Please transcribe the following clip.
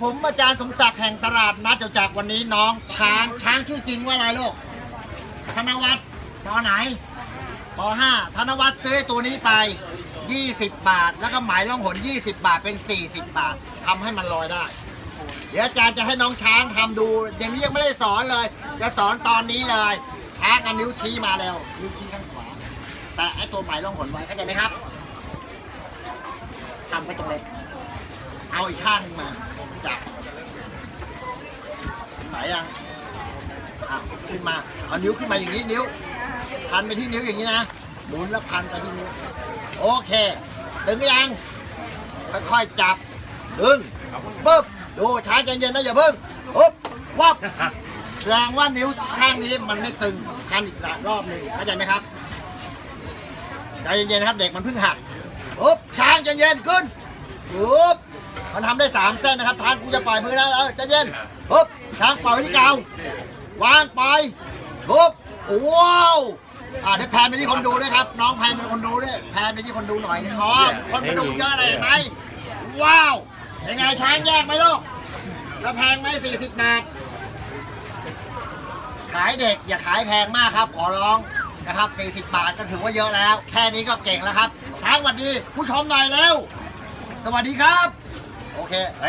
ผมอาจารย์สมศักดิ์แห่งตลาดนัดเจ้าจากวันนี้น้องช้างช้างชื่อจริงว่าอะไรลูกธนวัฒน์ปอไหนปห้าธนวัฒน์ซื้อตัวนี้ไป 20 บาท แล้วก็หมายล่องหน 20 บาทเป็น 40 บาททำให้มันลอยได้ เดี๋ยวอาจารย์จะให้น้องช้างทำดูย่างนี้ยังไม่ได้สอนเลย จะสอนตอนนี้เลยช้างเอานิ้วชี้มาแล้ว นิ้วชี้ข้างขวา แต่ไอ้ตัวหมายล่องหนไว้เข้าใจไหมครับทำไปตรงเล็บเอาอีกข้างหนึ่งมา จับไหนยังอะขึ้นมา เอานิ้วขึ้นมาอย่างนี้นิ้ว พันไปที่นิ้วอย่างนี้นะ หมุนแล้วพันไปที่นิ้ว โอเค ถึงหรือยัง ค่อยๆจับ ดึงปึ๊บ ดูช้าใจเย็นนะอย่าเพิ่งปึ๊บวับแสดงว่านิ้วข้างนี้มันไม่ตึง พันอีกรอบหนึ่งเข้าใจไหมครับ ใจเย็นๆนะครับเด็กมันเพิ่งหักปึ๊บช้างใจเย็นขึ้นปึ๊บ มันทำได้สามเส้นนะครับทานกูจะปล่อยมือแล้วเออใจเย็นปึ๊บช้างปล่อยไว้ที่เกาววางปล่อยปึ๊บว้าวอ่าเดี๋ยวแพนไปที่คนดูด้วยครับ น้องแพนเป็นคนดูด้วยแพนไปที่คนดูหน่อยนะน้องคนมาดูเยอะเลยเห็นไหมว้าวเป็นไงช้างแยกไหมลูกแล้วแพงไหมสี่สิบบาทขายเด็กอย่าขายแพงมากครับ ขอร้องนะครับ 40 บาทก็ถือว่าเยอะแล้ว แค่นี้ก็เก่งแล้วครับช้างสวัสดีผู้ชมหน่อยเร็ว สวัสดีครับ โอเคเฮ้ย